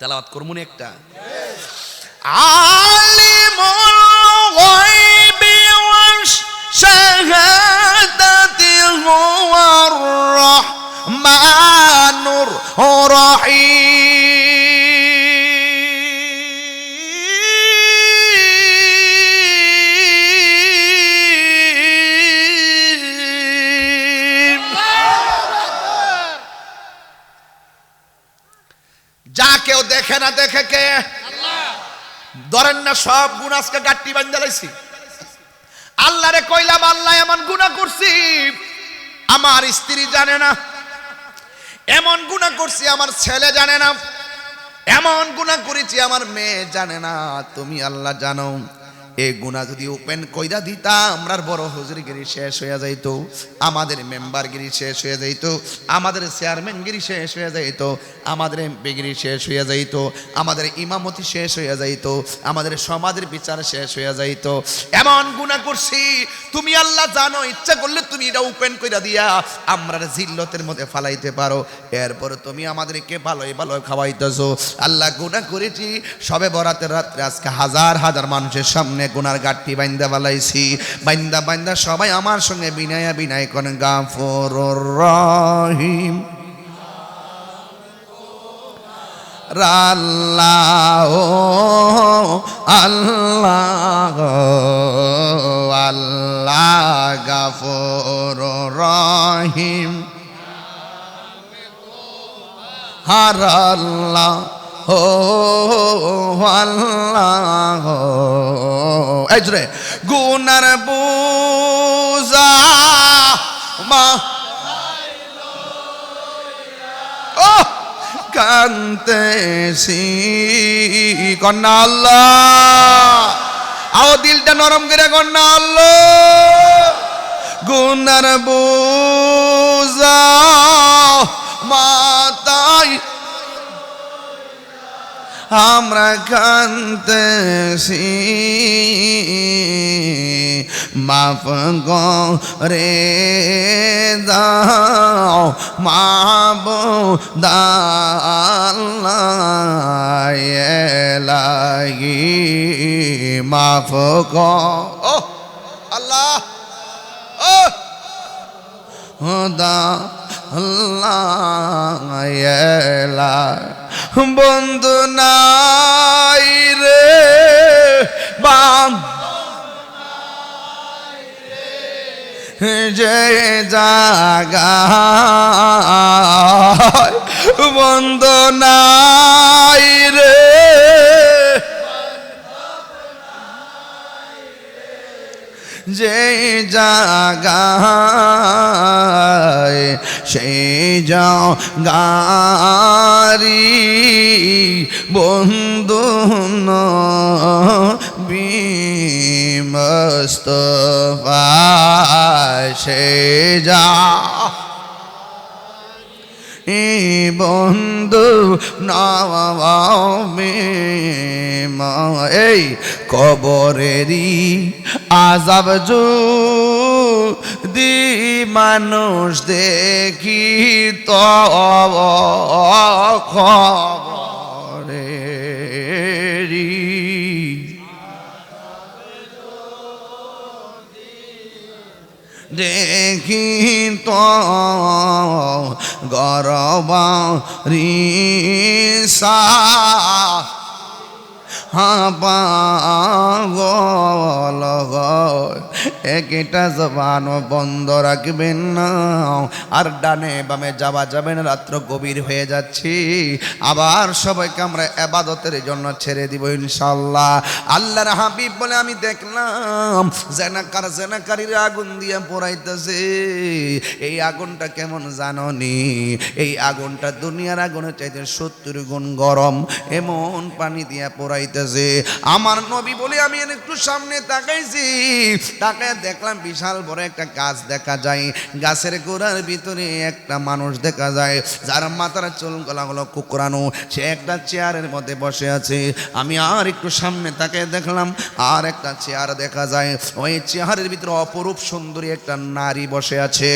তেলাওয়াত করমুনি একটা? আলিমুল দেখে কে? ধরেন না সব গুণ আজকে গাট্টি বান্ধালাইছি আল্লাহরে কইলাম, আল্লাহ এমন গুণা করছি, আমার স্ত্রী জানে না। এমন গুণা করছি, আমার ছেলে জানে না। এমন গুণা করেছি, আমার মেয়ে জানে না। তুমি আল্লাহ জানো। এই গুণা যদি ওপেন কইরা দিতা, আমরার বড় হুজুরগিরি শেষ হয়ে যাইত, আমাদের মেম্বারগিরি শেষ হয়ে যাইত, আমাদের চেয়ারম্যানগিরি শেষ হয়ে যাইত, আমাদের এমপিগিরি শেষ হয়ে যাইত, আমাদের ইমামতি শেষ হয়ে যাইত, আমাদের সমাজের বিচার শেষ হয়ে যাইত। এমন গুণা করছি, তুমি আল্লাহ জানো, ইচ্ছা করলে তুমি এটা ওপেন কইরা দিয়া আমরা জিল্লতের মধ্যে ফালাইতে পারো। এরপর তুমি আমাদেরকে ভালোই ভালো খাওয়াইতেছো। আল্লাহ গুণা করেছি, সবে বরাতের রাত্রে আজকে হাজার হাজার মানুষের সামনে গুনার গাঠটি বাইন্দা বালাইছি। বাইন্দা বাইন্দা সবাই আমার সঙ্গে বিনায়া, বিনায় কোন গাফর রহিম। আল্লাহ আল্লাহ আল্লাহ গাফর রহিম। হার আল্লাহ আল্লাহ গুনার বুজা মা। ও কান্তেছি। কন্যা আল্লাহ। আও দিলটা নরম করে কন্যা আল্লাহ। গুনার বুজা মাতাই আমরা কান্তেছি মাফ রে দাও মাব লাগি মাফ ও আল্লাহ হুদা বন্ধু নাই রে বাম। যে জাগা বন্ধ নাই রে যে জাগায় সেই যাও গারি বন্ধু বিমস্ত সে যা বন্ধু নামে এই কবরেরই আজাব জু দি মানুষ দেখি তো খবরেরই দেখি তো গরবারিসা পাগল একটা জবান বন্ধ রাখবেন না। আর ডানে বামে যাওয়া যাবেন রাত্র গভীর হয়ে যাচ্ছি। আবার সবাইকে আমরা এবাদতের জন্য ছেড়ে দিব ইনশাল্লাহ আল্লাহর হাবিব বলে আমি দেখলাম, জেনাকার জেনাকারীর আগুন দিয়ে পোড়াইতেছে। এই আগুনটা কেমন জাননি? এই আগুনটা দুনিয়ার আগুনের চাইতে সত্তর গুণ গরম। এমন পানি দিয়ে দিয়া পোড়াইতেছে আমার নবী বলে আমি একটু সামনে তাকাইছি। তাকায় দেখলাম বিশাল বড় একটা গাছ দেখা যায়। গাছের গোড়ার ভিতরে একটা মানুষ দেখা যায়, যার মাথার চুল গলা হলো কুকরানো সে একটা চেয়ারের মধ্যে বসে আছে। আমি আর একটু সামনে তাকে দেখলাম, আর একটা চেয়ার দেখা যায়। ওই চেয়ারের ভিতরে অপরূপ সুন্দরী একটা নারী বসে আছে।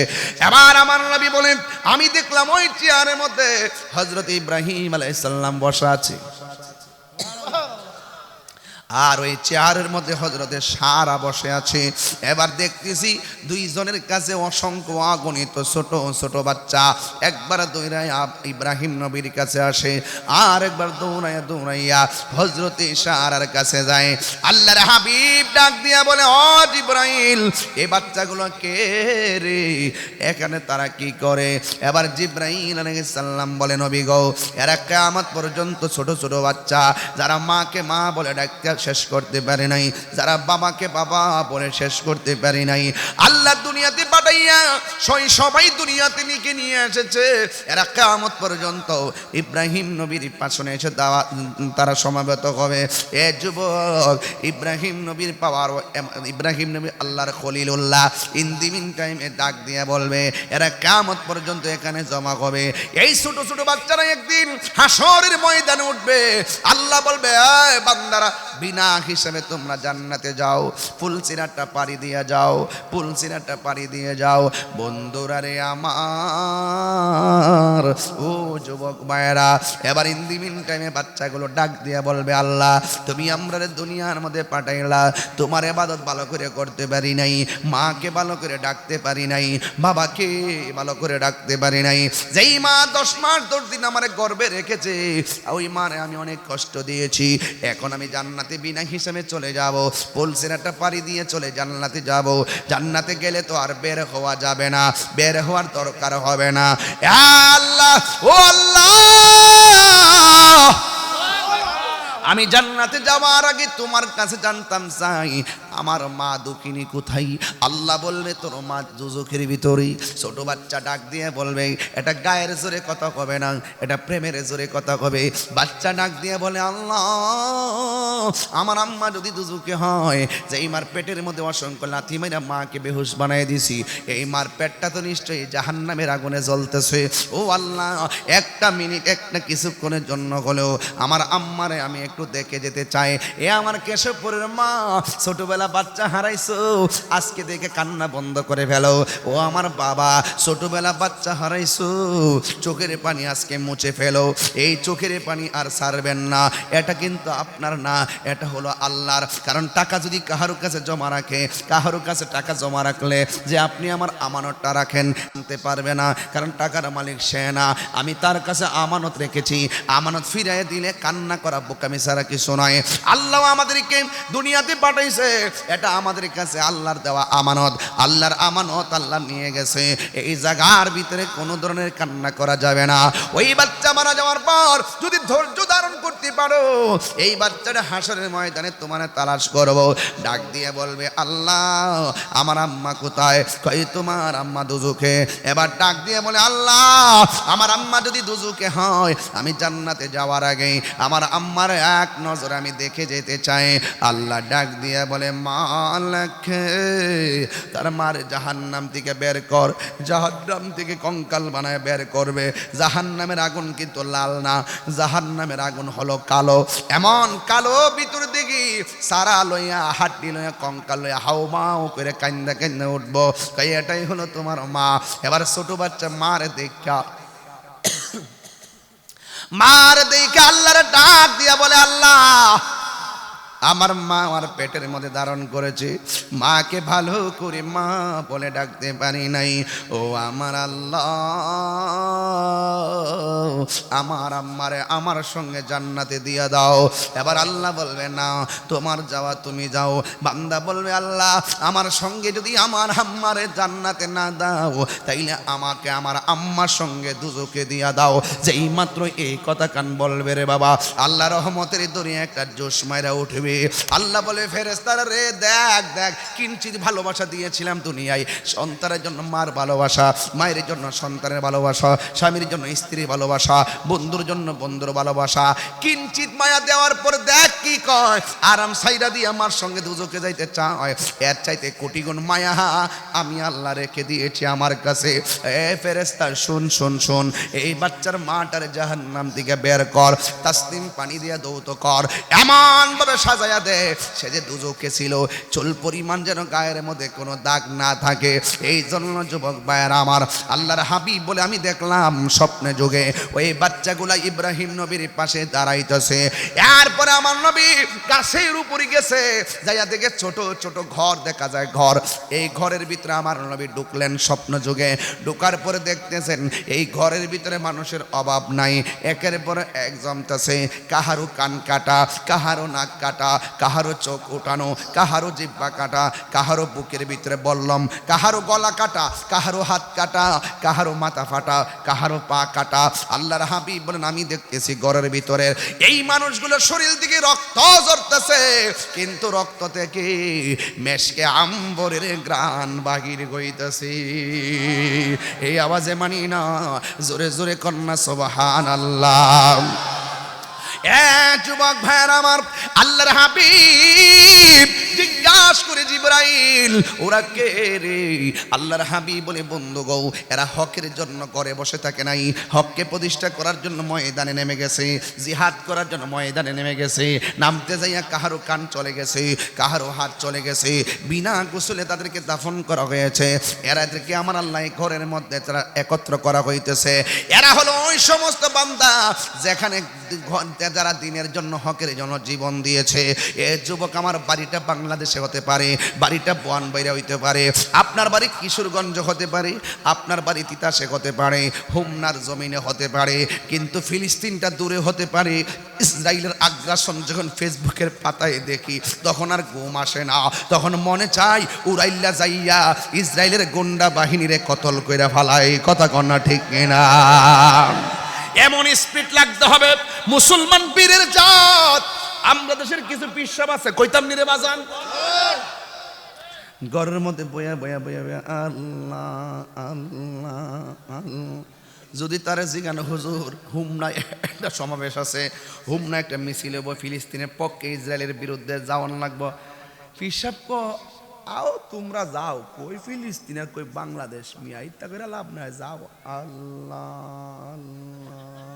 এবার আমার নবী বলেন, আমি দেখলাম ওই চেয়ারের মধ্যে হজরত ইব্রাহিম আলাইসাল্লাম বসা আছে। আর ওই চেয়ারের মধ্যে হজরতে সারা বসে আছে। এবার দেখতেছি দুইজনের কাছে অসংখ্য অগণিত ছোট ছোট বাচ্চা। একবার দৌড়ায় ইব্রাহিম নবীর কাছে আসে, আর একবার দৌড়াইয়া দৌড়াইয়া হজরতে সারার কাছে যায়। আল্লাহর হাবিব ডাক দিয়া বলে অ জিব্রাইল এই বাচ্চাগুলো কে রে? এখানে তারা কি করে? এবার আলাইহিস সালাম বলে, নবী গো, এরা কিয়ামত পর্যন্ত ছোট ছোট বাচ্চা। যারা মাকে মা বলে ডাকতে শেষ করতে পারে নাই। যারা বাবাকে বাবা বলে শেষ করতে পারে নাই। আল্লাহ দুনিয়াতে পাঠাইয়া সই সবাই দুনিয়াতে নিকে নিয়ে এসেছে। এরা কিয়ামত পর্যন্ত ইব্রাহিম নবীর পাশনে এসে দাওয়া, তারা সমাবেত হবে। এ যুবক, ইব্রাহিম নবীর পাওয়ার, ইব্রাহিম নবী আল্লাহর খলিলুল্লাহ, ইন দি মিন টাইমে ডাক দিয়ে বলবে, এরা কিয়ামত পর্যন্ত এখানে জমা হবে। এই ছোট ছোট বাচ্চারা একদিন হাসরের ময়দানে উঠবে। আল্লাহ বলবে বান্দারা বিনা হিসেবে তোমরা জান্নাতে যাও। ফুল ফুলসিরাটা পাড়ি দিয়ে যাও, ফুল ফুলসিরাটা পাড়ি দিয়ে যাও। বন্ধুরা রে আমার, ও যুবক মায়েরা, এবার ইন্দি মিন টাইমে বাচ্চাগুলো ডাক দিয়ে বলবে, আল্লাহ, তুমি আমরা দুনিয়ার মধ্যে পাঠাইলা। তোমার এবাদত ভালো করে করতে পারি নাই, মাকে ভালো করে ডাকতে পারি নাই, বাবাকে ভালো করে ডাকতে পারি নাই। যেই মা দশ মাস দশ দিন আমার গর্বে রেখেছে, ওই মারে আমি অনেক কষ্ট দিয়েছি। এখন আমি জান্নাতে বিনা হিসেবে চলে যাব। পুলসিরাটা পাড়ি দিয়ে চলে জান্নাতে যাব। জান্নাতে গেলে তো আর বের হওয়া যাবে না। বের হওয়ার দরকার হবে না। আল্লাহ, ও আল্লাহ! আমি জান্নাতে যাওয়ার আগে তোমার কাছে জানতাম চাই। আমার মা দুঃখিনী কোথায়? আল্লাহ বলবে, তোর মা দুজখের ভিতরেই। ছোট বাচ্চা ডাক দিয়ে বলবে, এটা গায়ের জোরে কথা কবে না? এটা প্রেমের জোরে কথা কবে? বাচ্চা ডাক দিয়ে বলে, আল্লাহ, আমার আম্মা যদি দুজুকে হয় যে এই মার পেটের মধ্যে অসংখ্য লাথি মেরা মাকে বেহুশ বানাই দিছি, এই মার পেটটা তো নিশ্চয়ই জাহান্নামের আগুনে জ্বলতেছে। ও আল্লাহ, একটা মিনিট, একটা কিছুক্ষণের জন্য হলেও আমার আম্মারে আমি একটু দেখে যেতে চাই। এ আমার কেশবপুরের মা, ছোটবেলা বাচ্চা হারাইছো? আজকে দেখে কান্না বন্ধ করে ফেলো। ও আমার বাবা, ছোটবেলা বাচ্চা হারাইছো। চোখের পানি আজকে মুছে ফেলো। এই চোখের পানি আর সারবেন না। এটা কিন্তু আপনার না, এটা হলো আল্লাহর। কারণ টাকা যদি কাহারো কাছে জমা রাখে, কাহারো কাছে টাকা জমা রাখলে যে আপনি আমার আমানতটা রাখেন, আনতে পারবে না। কারণ টাকার মালিক সে না। আমি তার কাছে আমানত রেখেছি। আমানত ফিরাই দিলে কান্না করা বোকামি ছাড়া কিছু নয়। আল্লাহ আমাদেরকে দুনিয়াতে পাঠাইছে। এটা আমাদের কাছে আল্লাহর দেওয়া আমানত। আল্লাহর আমানত আল্লাহ নিয়ে গেছে। এই জায়গার ভিতরে কোনো ধরনের কান্না করা যাবে না। ওই বাচ্চা মারা যাওয়ার পর যদি ধৈর্য ধারণ করতে পারো। এই বাচ্চাটা হাসরের ময়দানে তোমার তালাশ করব। ডাক দিয়ে বলবে, আল্লাহ, আমার আম্মা কোথায়? কই তোমার আম্মা দুজুকে? এবার ডাক দিয়ে বলে, আল্লাহ, আমার আম্মা যদি দুজুকে হয়, আমি জান্নাতে যাওয়ার আগে আমার আম্মার এক নজর আমি দেখে যেতে চাই। আল্লাহ ডাক দিয়ে বলে, মালকে, তার মার জাহান্নাম থেকে বের কর। জাহান্নাম থেকে কঙ্কাল বানায় বের করবে। জাহান্নামের আগুন কিন্তু লাল না। জাহান্নামের আগুন হলো কালো, এমন কালো ভিতর দিকে সারা লইয়া, হাড্ডি লইয়া, কঙ্কাল লইয়া হাও মাও করে কান্দা কান্দা উঠবো। তাই এটাই হলো তোমার মা। এবার ছোট বাচ্চা মার দেখা। মার দেখে, আল্লাহর ডাক দিয়া বলে, আল্লাহ আমার মা আমার পেটের মধ্যে ধারণ করেছে। মাকে ভালো করে মা বলে ডাকতে পারি নাই। ও আমার আল্লাহ, আমার আম্মারে আমার সঙ্গে জান্নাতে দিয়ে দাও। এবার আল্লাহ বলবে, না, তোমার যাওয়া তুমি যাও। বান্দা বলবে, আল্লাহ, আমার সঙ্গে যদি আমার আম্মারে জান্নাতে না দাও, তাইলে আমাকে আমার আম্মার সঙ্গে দুজোকে দিয়া দাও। যেই মাত্র এই কথা কান বলবে রে বাবা আল্লাহ রহমতের দরিয়া একটা জোশ মায়েরা উঠবে। আল্লাহ বলে ফেরেস্তারা রে, দেখ দেখ, কিঞ্চিত ভালোবাসা দিয়েছিলাম দুনিয়ায়। সন্তানের জন্য মার ভালোবাসা, মায়ের জন্য সন্তানের ভালোবাসা, স্বামীর জন্য স্ত্রীর ভালোবাসা, বন্ধুর জন্য বন্ধুর ভালোবাসা। কিঞ্চিত মায়া দেওয়ার পর দেখ কি কয়, আরাম সাইরা দিয়ে আমার সঙ্গে দুজকে যাইতে চায়। এর চাইতে কোটি গুণ মায়া আমি আল্লাহ রেখে দিয়েছি আমার কাছে। এ ফেরেস্তা শুন শুন শুন, এই বাচ্চার মাটার জাহান্নাম দিকে বের কর তাসলিম পানি দিয়ে দৌত কর। এমন ভাবে সাজা বাজায়া দে। সে যে দুজকে ছিল, চুল পরিমাণ যেন গায়ের মধ্যে কোনো দাগ না থাকে। এই জন্য যুবক ভাইয়ের আমার আল্লাহর হাবিব বলে আমি দেখলাম স্বপ্নে যুগে ওই বাচ্চাগুলা ইব্রাহিম নবীর পাশে দাঁড়াইতেছে। এরপরে আমার নবী গাছের উপরে গেছে, যাইয়া দেখে ছোট ছোট ঘর দেখা যায় ঘর। এই ঘরের ভিতরে আমার নবী ঢুকলেন স্বপ্ন যুগে। ঢুকার পরে দেখতেছেন এই ঘরের ভিতরে মানুষের অভাব নাই। একের পরে এক জমতেছে কাহারো কান কাটা কাহারো নাক কাটা কাহারো চোখ উঠানো, কাহারো জিব্বা কাটা, কাহারো বুকের ভিতরে বললম, কাহারো গলা কাটা, কাহারো হাত কাটা, কাহারো মাথা ফাটা, কাহারো পা কাটা। আল্লাহর হাবিব বলেন আমি দেখতেছি ঘরের ভিতরে। এই মানুষগুলোর শরীর দিকে রক্ত ঝরতেছে, কিন্তু রক্ত থেকে মেশকে আম্বরের গ্রান বাহির হইতেছে। এই আওয়াজে মানি না জোরে জোরে কন্যা সোবাহান আল্লাহ যুবক ভাইয়ের আমার আল্লাহর হাবিব জিজ্ঞাস করে জিব্রাইল। ওরা কে রে? আল্লাহর হাবিব বলে, বন্ধু গৌ, এরা হকের জন্য করে বসে থাকে নাই। হককে প্রতিষ্ঠা করার জন্য ময়দানে নেমে গেছে। জিহাদ করার জন্য ময়দানে নেমে গেছে। নামতে যাইয়া কাহারো কান চলে গেছে, কাহারো হাত চলে গেছে। বিনা গোসলে তাদেরকে দাফন করা হয়েছে। এরা এদেরকে আমার আল্লাহ ঘরের মধ্যে তারা একত্র করা হইতেছে। এরা হলো ওই সমস্ত বান্দা যেখানে যারা দিনের জন্য হকের জন্য জীবন দিয়েছে। এ যুবক আমার বাড়িটা বাংলাদেশে হতে পারে, বাড়িটা বন বাইরে হইতে পারে, আপনার বাড়ি কিশোরগঞ্জ হতে পারে, আপনার বাড়ি তিতাসে হতে পারে, হোমনার জমিনে হতে পারে, কিন্তু ফিলিস্তিনটা দূরে হতে পারে ইসরায়েলের আগ্রাসন যখন ফেসবুকের পাতায় দেখি, তখন আর ঘুম আসে না, তখন মনে চাই উড়াইল্লা যাইয়া ইসরায়েলের গুন্ডা বাহিনীরে কতল কইরা ফালাই, কথা কন্যা ঠিক না এমন স্পিড লাগতে হবে, মুসলমান বীরের জাত আমরা দেশের কিছু পিসাব আছে, কইতাম নিরে বাজান? ঘরের মধ্যে বয়া বয়া বয়া বয়া আল্লাহ আল্লাহ যদি তারা জিগানো, হুজুর হুমনা একটা সমাবেশ আছে হুমনা একটা মিছিল হব ফিলিস্তিনের পক্ষে ইসরায়েলের বিরুদ্ধে যাওয়ান লাগবো। পিসাব ক, আও তোমরা যাও, কই ফিলিস্তিন, কই বাংলাদেশ, মিয়া ইত্যা করে লাভ নাই, যাও। আল্লাহ আল্লাহ।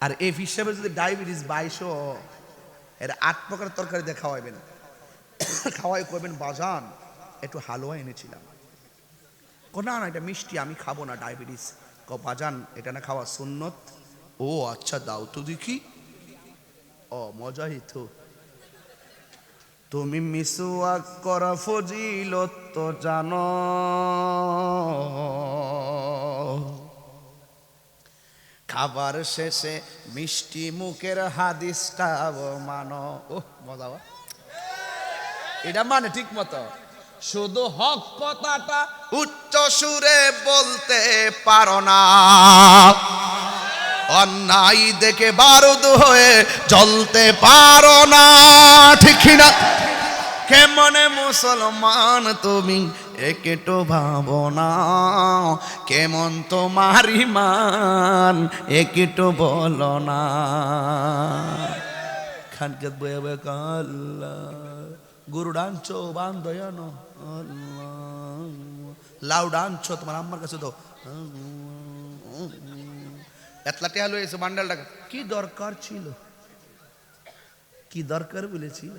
আর এই হিসাবে যদি ডায়াবেটিস বাইশো, এর আট প্রকার তরকারি দিয়ে খাওয়াইবেন। খাওয়াই করবেন বাজান। একটু হালুয়া এনেছিলাম। ক না না, এটা মিষ্টি, আমি খাব না ডায়াবেটিস। ক বাজান, এটা না খাওয়া সুন্নত? ও আচ্ছা দাও তো দেখি। ও, মজাই তো। তুমি মিসুয়াক করা ফজিলত জানো। খাবার শেষে মিষ্টি মুখের হাদিসটাও মানো। ও মজা এটা মানে ঠিক মতো। শুধু হক কথাটা উচ্চ সুরে বলতে পারো না। অন্যায় দেখে বারুদ হয়ে চলতে পারো না। ঠিক না কেমনে মুসলমান তুমি একটু ভাবো না কেমন তোমার ইমান? একটু বলো না খানকে বয়ে বয়ে কাল্লা গরু ডানছো, বান দয়ানো লাউ ডানছো, তোমার আম্মার কাছে তো এতলা টেহা লয়েছে বান্ডাল টাকা কি দরকার ছিল? কি দরকার বলেছিল?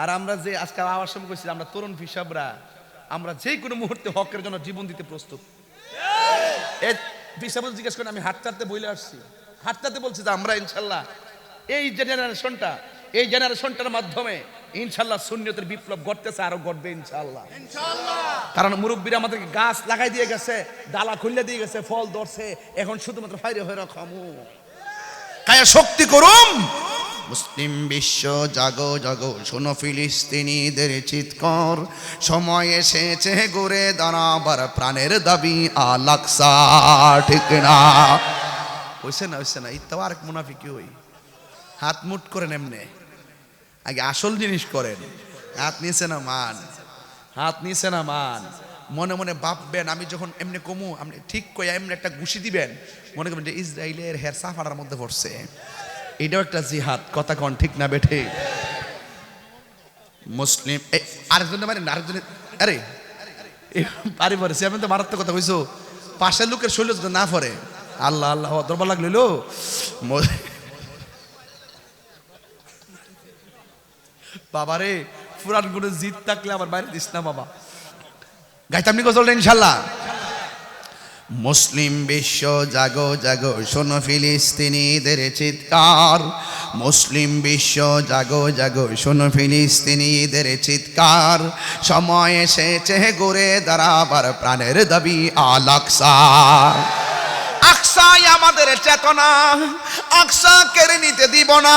আর আমরা যে আজকাল আওয়াজ সময় করছি, আমরা তরুণ হিসাবরা আমরা যে কোনো মুহূর্তে হকের জন্য জীবন দিতে প্রস্তুত। জিজ্ঞেস করেন আমি হাঁটতে বইলে আসছি। হাঁটতে বলছি যে আমরা ইনশাল্লাহ এই জেনারেশনটা এই জেনারেশনটার মাধ্যমে ইনশাল্লাহ শূন্যতের বিপ্লব ঘটতেছে আরও ঘটবে ইনশাল্লাহ। কারণ মুরব্বীরা আমাদেরকে গাছ লাগাই দিয়ে গেছে ডালা খুললে দিয়ে গেছে ফল ধরছে এখন শুধুমাত্র ফাইরে হয়ে রাখামু কায়া শক্তি করুম। মুসলিম বিশ্ব, জাগো জাগো, শোনো ফিলিস্তিনিদের চিৎকর। সময় এসেছে ঘুরে দাঁড়াবার, প্রাণের দাবি আলাকসা ঠিক না? হইছে না হইছে না ইত্যাও আরেক মুনাফিকি হই। হাত মুট করেন এমনে। আগে আসল জিনিস করেন। হাত নিয়েছে না মান হাত নিয়েছে না মান মনে মনে ভাববেন, আমি যখন এমনি কমু, আপনি ঠিক করে এমনি একটা ঘুষি দিবেন, মনে করবেন যে ইসরায়েলের হের সাফাড়ার মধ্যে পড়ছে। এটাও একটা জিহাদ, কথা কন, ঠিক না বেঠে? মুসলিম আরেকজন মানে আরেকজন, আরে পারি পরে, সে আমি তো মারাত্মক কথা কইছো। পাশের লোকের শৈল না পরে আল্লাহ আল্লাহ দরবার লাগলিল বাবারে পুরানগুলো জিত থাকলে আমার বাইরে দিস না, বাবা। গাইতাম নি গজলটা ইনশাল্লাহ? মুসলিম বিশ্ব জাগো জাগো, শোনো ফিলিস্তিনিদের চিৎকার। মুসলিম বিশ্ব জাগো জাগো, শোনো ফিলিস্তিনিদের চিৎকার। সময় এসেছে গড়ে দাঁড়াবার প্রাণের দাবি আলাকসা আকসাই আমাদের চেতনা, আকসা কেড়ে নিতে দিব না।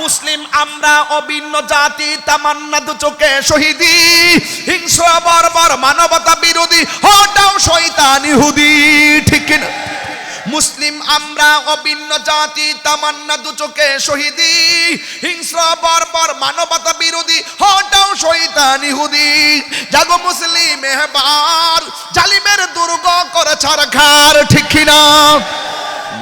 মুসলিম, আমরা অভিন্ন জাতি, তামান্না দু চোখে শহীদি। হিংস্র, বর্বর, মানবতা বিরোধী, হটাও শয়তান ইহুদি, ঠিক না মুসলিম, আমরা অভিন্ন জাতি, তামান্না দু চোখে শহীদি। হিংস্র, বর্বর, মানবতা বিরোধী, হটাও শয়তান ইহুদি। জাগো মুসলিম এবার জালিমের দুর্গ করে ছাড়খার ঠিক না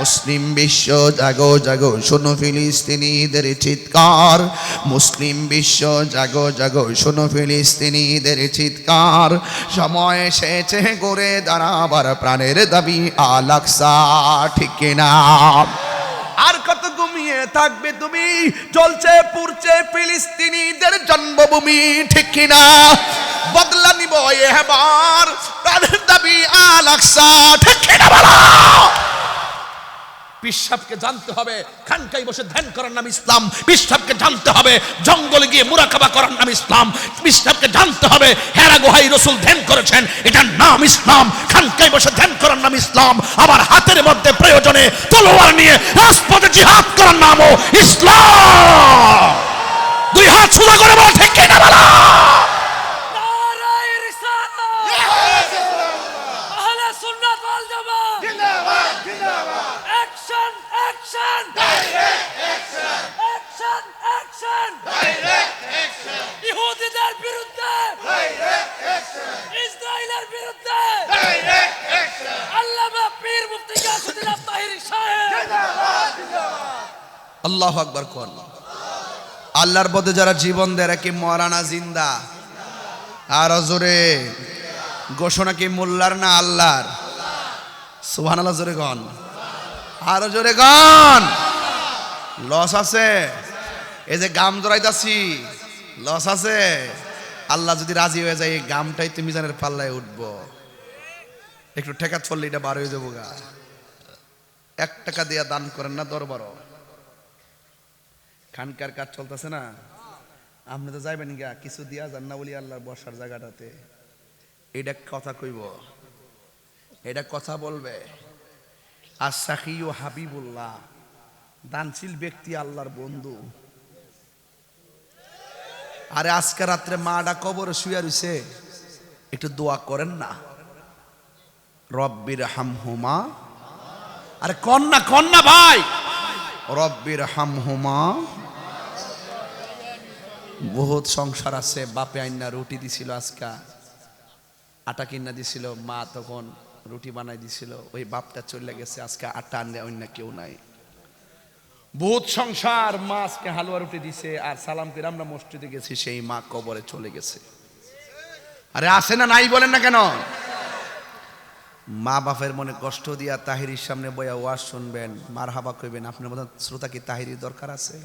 মুসলিম বিশ্ব জাগো জাগো, শোনো ফিলিস্তিনিদের চিৎকার। মুসলিম বিশ্ব জাগো জাগো, শোনো ফিলিস্তিনিদের চিৎকার। সময় এসেছে গড়ে দাঁড়াবার, প্রাণের দাবি আলাকসা ঠিক না আর কত ঘুমিয়ে থাকবে তুমি? চলছে পুরছে ফিলিস্তিনিদের জন্মভূমি, ঠিক কিনা? বদলা নিব এবার, প্রাণের দাবি আলাকসা ঠিক পিসাবকে জানতে হবে খানকাই বসে ধ্যান করার নাম ইসলাম। পিসাবকে জানতে হবে, জঙ্গলে গিয়ে মুরাকাবা করার নাম ইসলাম। পিসাবকে জানতে হবে, হেরা গোহাই রসুল ধ্যান করেছেন, এটার নাম ইসলাম। খানকাই বসে ধ্যান করার নাম ইসলাম। আবার হাতের মধ্যে প্রয়োজনে তলোয়ার নিয়ে রাজপথে জিহাদ করার নামও ইসলাম। দুই হাত সোজা করে বলা ঠিক বলা! আল্লাহ আকবার কোন। আল্লাহর পথে যারা জীবন দেয় কি মরানা জিন্দা? আর জোরে। ঘোষণা কি মোল্লার না আল্লাহর? সুবহান আল্লাহ জোরে গন আরও জোরে গন লস আছে। এই যে গাম জড়াইতাছি, লস আছে। আল্লাহ যদি রাজি হয়ে যায়, এই গামটাই তুমি জানের পাল্লায় উঠবো। একটু ঠেকাত পড়লে এটা বার হয়ে যাব গা। এক টাকা দিয়া দান করেন না দরবারও। খানকার কাজ চলতেছে না। আপনি তো যাইবেন গা কিছু দিয়া যান না বলি আল্লাহর বসার জায়গাটাতে। এটা কথা কইব। এটা কথা বলবে। আর সাকিও হাবিবুল্লাহ, দানশীল ব্যক্তি আল্লাহর বন্ধু। আরে আজকে রাত্রে মাটা কবরে শুয়ে রইছে। একটু দোয়া করেন না। রব্বির হামহুমা আরে কন্যা কন্যা ভাই! রব্বির হামহুমা বহুত সংসার আছে, বাপে আইনা রুটি দিছিল আজকা। আটা কিনা দিছিল, মা তখন রুটি বানাই দিছিল, ওই বাপটা চলে গেছে, আজকে আটা আনলে অন্য কেউ নাই। বহুত সংসার, মা আজকে হালুয়া রুটি দিছে, আর সালাম করে আমরা মসজিদে গেছি, সেই মা কবরে চলে গেছে। আরে আসে না নাই বলেন না কেন? মা বাপের মনে কষ্ট দিয়া তাহিরির সামনে বইয়া ওয়াজ শুনবেন মার হাবা কইবেন, আপনার মতন শ্রোতা কি তাহিরির দরকার আছে?